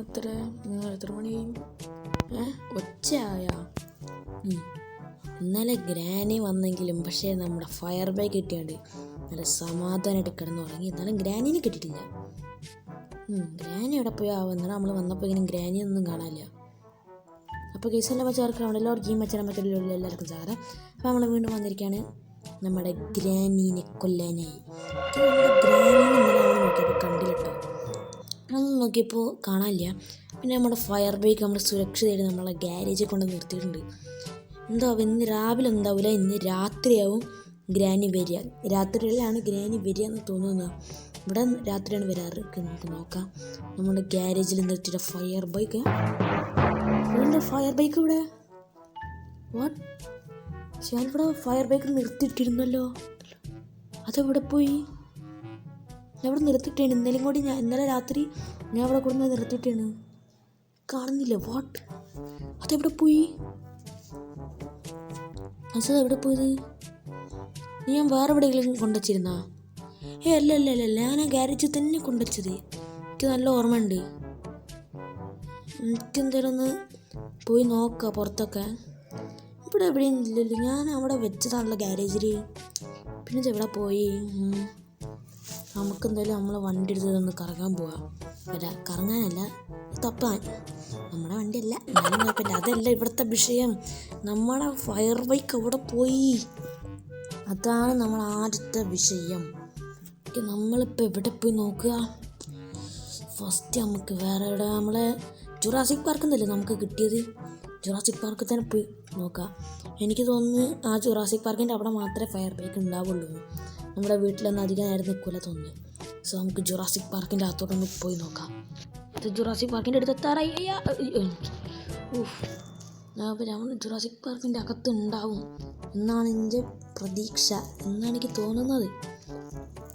എത്ര നിങ്ങൾ എത്ര മണിയായി ഏ? ഒച്ചയായ? ഇന്നലെ ഗ്രാനി വന്നെങ്കിലും പക്ഷേ നമ്മുടെ ഫയർ ബൈക്ക് കിട്ടിയാണ്ട് നല്ല സമാധാനമായിട്ട് തുടങ്ങി എന്നാലും ഗ്രാനിനെ കിട്ടിയിട്ടില്ല. ഗ്രാനി എവിടെ പോയി? ആവും നമ്മൾ വന്നപ്പോൾ ഇങ്ങനെ ഗ്രാനി ഒന്നും കാണാനില്ല. അപ്പോൾ കേസെല്ലാം വെച്ച് ചേർക്കണം അവിടെ എല്ലാവർക്കും മച്ചാൻ എല്ലാവർക്കും സാറ അപ്പോൾ നമ്മൾ വീണ്ടും വന്നിരിക്കുകയാണ് നമ്മുടെ ഗ്രാനീനെ കൊല്ലാനായി. ഗ്രാനീനെ നോക്കിയപ്പോൾ അന്ന് നോക്കിയപ്പോൾ കാണാനില്ല. പിന്നെ നമ്മുടെ ഫയർ ബൈക്ക് നമ്മുടെ സുരക്ഷിതമായിട്ട് നമ്മളെ ഗ്യാരേജിൽ കൊണ്ട് നിർത്തിയിട്ടുണ്ട്. എന്തോ ഇന്ന് രാവിലെ എന്താവില്ല ഇന്ന് രാത്രിയാവും ഗ്രാനി വരിക. രാത്രിയിലാണ് ഗ്രാനി വരിക എന്ന് തോന്നുന്നത്. ഇവിടെ രാത്രിയാണ് വരാറ്. നമുക്ക് നോക്കാം. നമ്മുടെ ഗ്യാരേജിൽ നിർത്തിയിട്ട ഫയർ ബൈക്ക് ഫയർ ബൈക്ക് ഇവിടെ? വാട്ട് ഞാനിവിടെ ഫയർ ബൈക്ക് നിർത്തിയിട്ടിരുന്നല്ലോ. അതെവിടെ പോയി? ഞാൻ ഇവിടെ നിർത്തിയിട്ടാണ്. ഇന്നലെയും കൂടി ഞാൻ ഇന്നലെ രാത്രി ഞാൻ അവിടെ കൊടുന്ന് നിർത്തിയിട്ടാണ്. കാണുന്നില്ല. വാട്ട് അതെവിടെ പോയി? എവിടെ പോയത്? ഞാൻ വേറെ എവിടെയെങ്കിലും കൊണ്ടുവച്ചിരുന്നാ? ഏ അല്ല അല്ല അല്ല. ഞാൻ ആ ഗ്യാരേജിൽ തന്നെ കൊണ്ടുവച്ചത്. എനിക്ക് നല്ല ഓർമ്മയുണ്ട്. എനിക്ക് എന്തായാലും ഒന്ന് പോയി നോക്കാം പുറത്തൊക്കെ. ഇവിടെ എവിടെയും ഇല്ലല്ലോ. ഞാൻ അവിടെ വെച്ചതാണല്ലോ ഗ്യാരേജിൽ പിന്നെ എവിടെ പോയി? ഉം. നമുക്ക് എന്തായാലും നമ്മളെ വണ്ടി എടുത്തതൊന്ന് കറങ്ങാൻ പോവാം. അല്ല കറങ്ങാനല്ല തപ്പാൻ. നമ്മുടെ വണ്ടിയല്ല കുഴപ്പമില്ല അതല്ല ഇവിടുത്തെ വിഷയം. നമ്മുടെ ഫയർ ബൈക്ക് അവിടെ പോയി. അതാണ് നമ്മൾ ആദ്യത്തെ വിഷയം. നമ്മളിപ്പോൾ എവിടെ പോയി നോക്കുക? ഫസ്റ്റ് നമുക്ക് വേറെ എവിടെ നമ്മളെ ജുറാസിക് പാർക്ക് എന്നല്ലേ നമുക്ക് കിട്ടിയത്? ജുറാസിക് പാർക്കിൽ തന്നെ പോയി നോക്കാം എനിക്ക് തോന്നുന്നു ആ ജുറാസിക് പാർക്കിന്റെ അവിടെ മാത്രമേ ഫയർ ബൈക്ക് ഉണ്ടാവുള്ളൂ. നമ്മുടെ വീട്ടിലൊന്നും അധികം നേരം നിൽക്കില്ല തോന്നുന്നു. സോ നമുക്ക് ജുറാസിക് പാർക്കിന്റെ അകത്തോട്ടൊന്ന് പോയി നോക്കാം. അത് ജുറാസിക് പാർക്കിന്റെ അടുത്ത് എത്താറായി. നമ്മൾ ജുറാസിക് പാർക്കിന്റെ അകത്ത് ഉണ്ടാവും എന്നാണ് എന്റെ പ്രതീക്ഷ. എന്നാണ് എനിക്ക് തോന്നുന്നത്.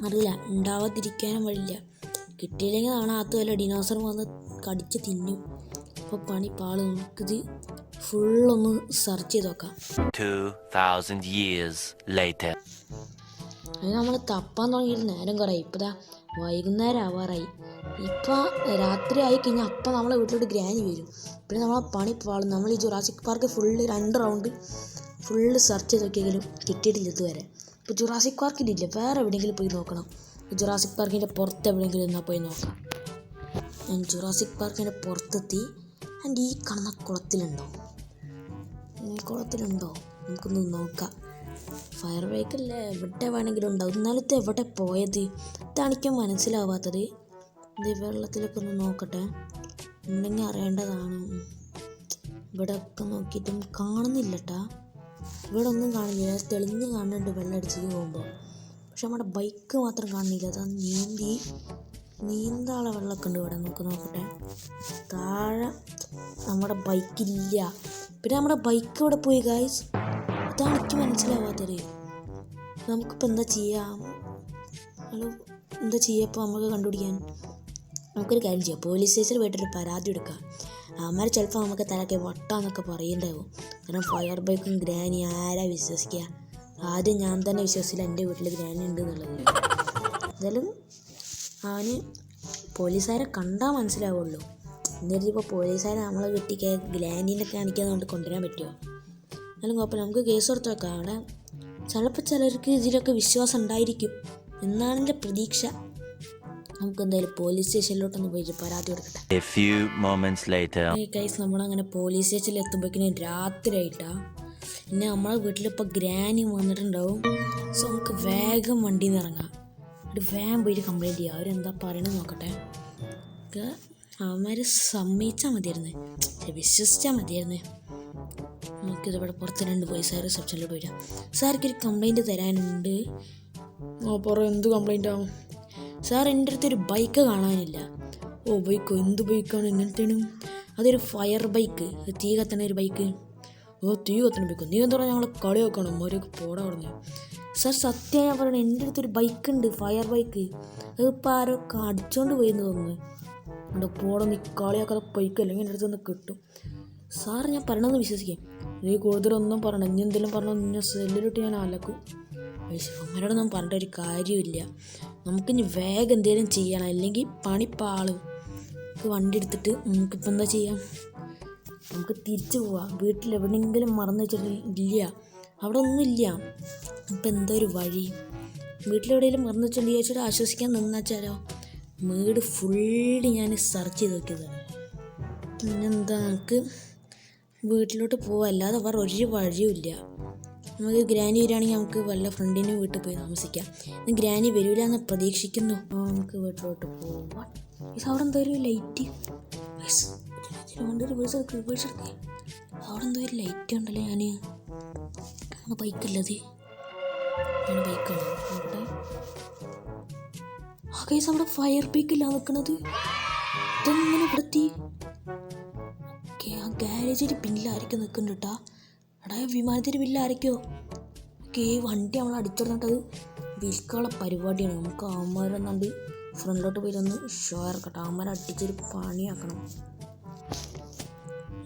അറിയില്ല ഉണ്ടാവാതിരിക്കാനും വഴിയില്ല. കിട്ടിയില്ലെങ്കിൽ നാളെ അകത്ത് വല്ല ഡിനോസർ വന്ന് കടിച്ച് തിന്നും. അപ്പോൾ പണി പാൾ. നമുക്കിത് ഫുള്ളൊന്ന് സെർച്ച് ചെയ്ത് നോക്കാം. 2,000 years later. അത് നമ്മൾ തപ്പാൻ തുടങ്ങിയിട്ട് നേരം കുറേ. ഇപ്പം ദാ വൈകുന്നേരം ആവാറായി ഇപ്പം രാത്രി ആയി കഴിഞ്ഞാൽ അപ്പം നമ്മളെ വീട്ടിലോട്ട് ഗ്രാനി വരും. പിന്നെ നമ്മളെ പണി പാളും നമ്മൾ ഈ ജുറാസിക് പാർക്ക് ഫുള്ള് രണ്ട് റൗണ്ട് ഫുള്ള് സെർച്ച് ചെയ്ത് നോക്കിയെങ്കിലും കിട്ടിയിട്ടില്ല ഇതുവരെ. ഇപ്പോൾ ജുറാസിക് പാർക്കിന്റെ ഇല്ല വേറെ എവിടെയെങ്കിലും പോയി നോക്കണം. ജുറാസിക് പാർക്കിന്റെ പുറത്ത് എവിടെയെങ്കിലും എന്നാൽ പോയി നോക്കാം. ഞാൻ ജുറാസിക് പാർക്കിന്റെ പുറത്തെത്തി. എന്റെ ഈ കാണുന്ന കുളത്തിലുണ്ടോ? കുളത്തിലുണ്ടോ? നമുക്കൊന്ന് നോക്കാം. ഫയർ ബൈക്കല്ലേ എവിടെ വേണമെങ്കിലും ഉണ്ടാവും. ഇന്നലത്തെ എവിടെ പോയത്? ഇതാണിക്ക് മനസ്സിലാവാത്തത്. ഇത് വെള്ളത്തിലൊക്കെ ഒന്ന് നോക്കട്ടെ. ഉണ്ടെങ്കിൽ അറിയേണ്ടതാണ്. ഇവിടെ ഒക്കെ നോക്കിയിട്ടും കാണുന്നില്ല ട്ടാ ഇവിടെ ഒന്നും കാണുന്നില്ല തെളിഞ്ഞ് കാണുന്നുണ്ട് വെള്ളം അടിച്ചിട്ട് പോകുമ്പോൾ. പക്ഷെ നമ്മുടെ ബൈക്ക് മാത്രം കാണുന്നില്ല അത് നീന്തി നീന്താളെ വെള്ളമൊക്കെ ഉണ്ട് ഇവിടെ. നമുക്ക് നോക്കട്ടെ. താഴെ നമ്മുടെ ബൈക്കില്ല പിന്നെ നമ്മുടെ ബൈക്ക് ഇവിടെ പോയി ഗായ്സ് എനിക്ക് മനസ്സിലാവാത്തറിയോ നമുക്കിപ്പോൾ എന്താ ചെയ്യാം? ഹലോ എന്താ ചെയ്യുക ഇപ്പോൾ നമുക്ക് കണ്ടുപിടിക്കാൻ? നമുക്കൊരു കാര്യം ചെയ്യാം. പോലീസ് സ്റ്റേഷനിൽ പോയിട്ടൊരു പരാതി എടുക്കാം അവന്മാർ ചിലപ്പോൾ നമുക്ക് തലക്കെ വട്ടാന്നൊക്കെ പറയുന്നുണ്ടാവും. കാരണം ഫയർ ബൈക്കും ഗ്രാനി ആരാ വിശ്വസിക്കുക ആദ്യം ഞാൻ തന്നെ വിശ്വസിച്ചില്ല എന്റെ വീട്ടിൽ ഗ്രാനി ഉണ്ട് എന്നുള്ളത്. എന്തായാലും അവന് പോലീസുകാരെ കണ്ടാൽ മനസ്സിലാവുള്ളൂ. എന്നിട്ട് ഇപ്പോൾ പോലീസുകാരെ നമ്മളെ വീട്ടിലേക്ക് ഗ്ലാനിനെ കാണിക്കാൻ കൊണ്ട് കൊണ്ടുവരാൻ പറ്റുമോ എന്നാലും കുഴപ്പമില്ല. നമുക്ക് കേസ് കൊടുത്ത് വെക്കാം. അവിടെ ചിലപ്പോൾ ചിലർക്ക് ഇതിലൊക്കെ വിശ്വാസം ഉണ്ടായിരിക്കും. എന്നാണ് എന്റെ പ്രതീക്ഷ. നമുക്ക് എന്തായാലും പോലീസ് സ്റ്റേഷനിലോട്ടൊന്ന് പോയിട്ട് പരാതി കൊടുക്കട്ടെ. കൈസ് നമ്മളങ്ങനെ പോലീസ് സ്റ്റേഷനിൽ എത്തുമ്പോഴേക്കിനും രാത്രിയായിട്ടാ. പിന്നെ നമ്മളെ വീട്ടിലിപ്പോൾ ഗ്രാനി വന്നിട്ടുണ്ടാവും. സോ നമുക്ക് വേഗം വണ്ടിയിൽ നിന്ന് ഇറങ്ങാം. ഒരു വേഗം പോയിട്ട് കംപ്ലൈന്റ് ചെയ്യാം. അവരെന്താ പറയണത് നോക്കട്ടെ. അവന്മാർ സമ്മതിച്ചാൽ മതിയായിരുന്നേ. വിശ്വസിച്ചാൽ മതിയായിരുന്നേ. നമുക്കിത് ഇവിടെ പുറത്ത് രണ്ട് പോലീസുകാർ റിസപ്ഷനിൽ പോയിട്ട് സാർക്ക് ഒരു കംപ്ലൈന്റ് തരാനുണ്ട്. ഓ പുറം എന്ത് കംപ്ലൈന്റ് ആവും സാർ എന്റെ അടുത്തൊരു ബൈക്ക് കാണാനില്ല. ഓ ബൈക്കോ എന്ത് ബൈക്കാണ് എങ്ങനത്തേനും അതൊരു ഫയർ ബൈക്ക് തീ കത്തണ ഒരു ബൈക്ക് ഓ തീ കത്തണ ബൈക്ക് നീ എന്താ പറയുക ഞങ്ങളെ കളി വെക്കണം? ഒരു പോടാ പറഞ്ഞു. സാർ സത്യം ഞാൻ പറയണേ എന്റെ അടുത്തൊരു ബൈക്ക് ഉണ്ട് ഫയർ ബൈക്ക് അത് ഇപ്പോൾ ആരോ അടിച്ചോണ്ട് പോയി എന്ന് തോന്നുന്നു. അവിടെ പോടെ നീ കളിയാക്കാതെ ബൈക്ക് അല്ലെങ്കിൽ എന്റെ അടുത്ത് നിന്ന് കിട്ടും. സാർ ഞാൻ പറയണമെന്ന് വിശ്വസിക്കാം. നീ കൂടുതലൊന്നും പറഞ്ഞു ഇനി എന്തെങ്കിലും പറഞ്ഞു നിന്നെ സെല്ലിലിട്ട് ഞാൻ അലക്കും. അമ്മയോടൊന്നും പറഞ്ഞിട്ട് ഒരു കാര്യമില്ല നമുക്കിനി വേഗം എന്തെങ്കിലും ചെയ്യണം. അല്ലെങ്കിൽ പണി പാളും നമുക്ക് വണ്ടി എടുത്തിട്ട് നമുക്കിപ്പോൾ എന്താ ചെയ്യാം? നമുക്ക് തിരിച്ചു പോവാം. വീട്ടിൽ എവിടെയെങ്കിലും മറന്നു വെച്ചിട്ട് ഇല്ല. അവിടെ ഒന്നുമില്ല ഇപ്പം എന്താ ഒരു വഴി? വീട്ടിലെവിടെയെങ്കിലും മറന്നു വെച്ചിട്ട് ചോദിച്ചാൽ ആശ്വസിക്കാൻ നിന്നാച്ചാലോ? വീട് ഫുള്ളി ഞാൻ സെർച്ച് ചെയ്ത് നോക്കിയതാണ്. പിന്നെന്താ നമുക്ക് വീട്ടിലോട്ട് പോകുക അല്ലാതെ വേറെ ഒരു വഴിയുമില്ല. നമുക്ക് ഗ്രാനി വരികയാണെങ്കിൽ നമുക്ക് വല്ല ഫ്രണ്ടിന്റെ വീട്ടിൽ പോയി താമസിക്കാം. ഗ്രാനി വരില്ല എന്ന് പ്രതീക്ഷിക്കുന്നു നമുക്ക് വീട്ടിലോട്ട് പോവാം. അവിടെ എന്തോ ലൈറ്റ് റിവേഴ്സ് എടുക്കുക എടുക്കുക അവിടെ എന്തോ ഒരു ലൈറ്റ് ഉണ്ടല്ലോ ഞാൻ നമ്മുടെ ബൈക്കല്ലത് ബൈക്കാണ് അവിടെ. ഫയർ ബൈക്കില്ല നിൽക്കുന്നത്. ഇതെങ്ങനെ പ്രത്യേക ആ ഗാരേജിന്റെ പിന്നിലായിരിക്കും നിൽക്കുന്നുണ്ട് കേട്ടാ എടാ വിമാനത്തിന്റെ പിന്നിലായിരിക്കോ ഓക്കെ വണ്ടി നമ്മൾ അടിച്ചിടന്നിട്ടത് വിൽക്കാനുള്ള പരിപാടിയാണ്. നമുക്ക് അവന്മാരൊന്നാണ്ട് ഫ്രണ്ടിലോട്ട് പോയിരുന്ന് ഷോ ഇറക്കട്ടെ. അവന്മാരെ അടിച്ചൊരു പണിയാക്കണം.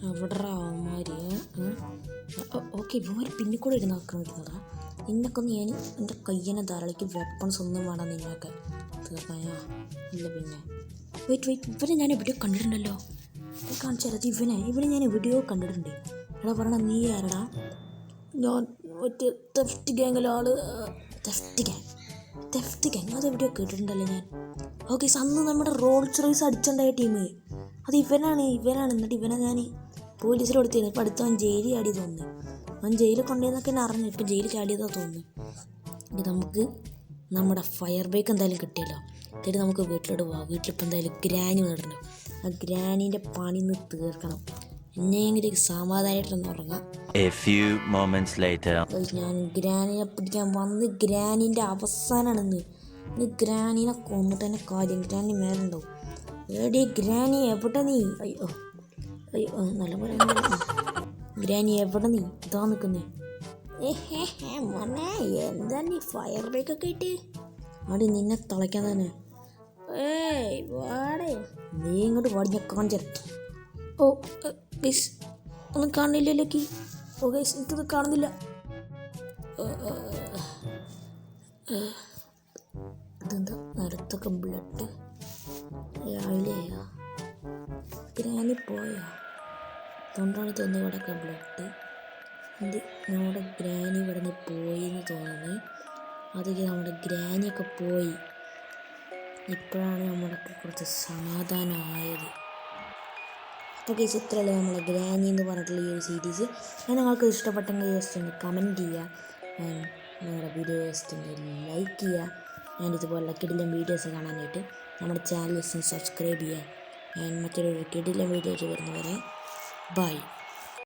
എവിടെ അവന്മാർ ഓക്കെ ഇവന്മാർ പിന്നെ കൂടെ ഇരുന്ന് ആക്രമിക്കുന്നതാ. നിന്നൊക്കെ ഒന്ന് ഞാൻ എന്റെ കയ്യനെ ധാരാളിക്ക് വെപ്പൺസ് ഒന്നും വേണം നിങ്ങളൊക്കെ തീർക്കാനാ ഇല്ല പിന്നെ. വെയിറ്റ് വെയിറ്റ് ഇവരെ ഞാൻ എവിടെയോ കണ്ടിട്ടുണ്ടല്ലോ. കാണിച്ചാൽ ഇവനെ. ഇവനെ ഞാൻ വീഡിയോ കണ്ടിട്ടുണ്ട്. എടാ പറഞ്ഞ നീ ആരടാ? ഞാൻ മറ്റേ തെഫ്റ്റ് ഗ്യാങ്ങിലെ ആൾ. തെഫ്റ്റ് ഗ്യാങ് തെഫ്റ്റ് ഗ്യാങ് അത് എവിടെയോ കേട്ടിട്ടുണ്ടല്ലോ ഞാൻ. ഓക്കെ അന്ന് നമ്മുടെ റോൾസ് റോയ്സ് അടിച്ചുണ്ടായ ടീം അത് ഇവനാണ് ഇവനാണ്. എന്നിട്ട് ഇവനെ ഞാൻ പോലീസിൽ കൊടുത്തിരുന്നു ഇപ്പം അടുത്ത് അവൻ ജയിലിൽ ആടി തോന്നുന്നു. അവൻ ജയിലിൽ കൊണ്ടുവന്നൊക്കെ എന്നെ അറിഞ്ഞു. ഇപ്പം ജയിലിൽ ചാടിയതാ തോന്നുന്നു. നമുക്ക് നമ്മുടെ ഫയർ ബൈക്ക് എന്തായാലും കിട്ടിയല്ലോ. എന്നിട്ട് നമുക്ക് വീട്ടിലോട്ട് പോവാം. വീട്ടിലിപ്പോൾ എന്തായാലും ഗ്രാനി വന്നിട്ടുണ്ട്. ആ ഗ്രാനീന്റെ പണി ഒന്ന് തീർക്കണം. എന്നെങ്കിലും സമാധാനമായിട്ടൊന്ന് ഉറങ്ങാം. ഞാൻ ഗ്രാനിനെ പിടിക്കാൻ വന്ന് ഗ്രാനിന്റെ അവസാനമാണെന്ന് ഇന്ന് ഗ്രാനിനെ കൊന്നിട്ട് തന്നെ കാര്യം ഗ്രാനി മേലുണ്ടാവും എടി ഗ്രാനി എവിടെ നീ? അയ്യോ അയ്യോ നല്ല പോലെ ഗ്രാനി എവിടെ നീ? ഇതാ നിൽക്കുന്നേ. മോനെ എന്താ നീ ഫയർ ബ്രേക്കൊക്കെ ഇട്ട്? അവിടെ നിന്നെ തിളയ്ക്കാൻ തന്നെ. ഏയ് വാടേ. നീ ഇങ്ങോട്ട് വാടി ഞാൻ കാണിച്ചു ഓ ഗൈസ് ഒന്നും കാണില്ലല്ലേക്ക് ഓ ഗൈസ് എനിക്കത് കാണുന്നില്ല. ഇതെന്താ? നിലത്തൊക്കെ ബ്ലഡ്. രാവിലെയാ ഞാൻ പോയാ? തൊണ്ടാണ് തോന്നുന്നു ഇവിടെയൊക്കെ ബ്ലഡ്. എന്ത്? നമ്മുടെ ഗ്രാനി ഇവിടെ നിന്ന് പോയി എന്ന് തോന്നുന്നു. അതൊക്കെ നമ്മുടെ ഗ്രാനിയൊക്കെ പോയി. ഇപ്പോഴാണ് നമ്മളൊക്കെ കുറച്ച് സമാധാനമായത് അപ്പോൾ കേസ് ഇത്രയല്ലേ നമ്മളെ ഗ്രാനി എന്ന് പറഞ്ഞിട്ടുള്ള ഈ ഒരു സീരീസ് ഞാൻ നിങ്ങൾക്ക് ഇഷ്ടപ്പെട്ടെങ്കിൽ ജസ്റ്റ് ഒന്ന് കമന്റ് ചെയ്യുക നിങ്ങളുടെ വീഡിയോ ജസ്റ്റ് ഒന്ന് ലൈക്ക് ചെയ്യുക ഞാൻ ഇതുപോലുള്ള കിടിലം വീഡിയോസ് കാണാനായിട്ട് നമ്മുടെ ചാനൽ സബ്സ്ക്രൈബ് ചെയ്യുക ഞാൻ മറ്റൊരു കിടിലം വീഡിയോ വരുന്നവരെ ബൈ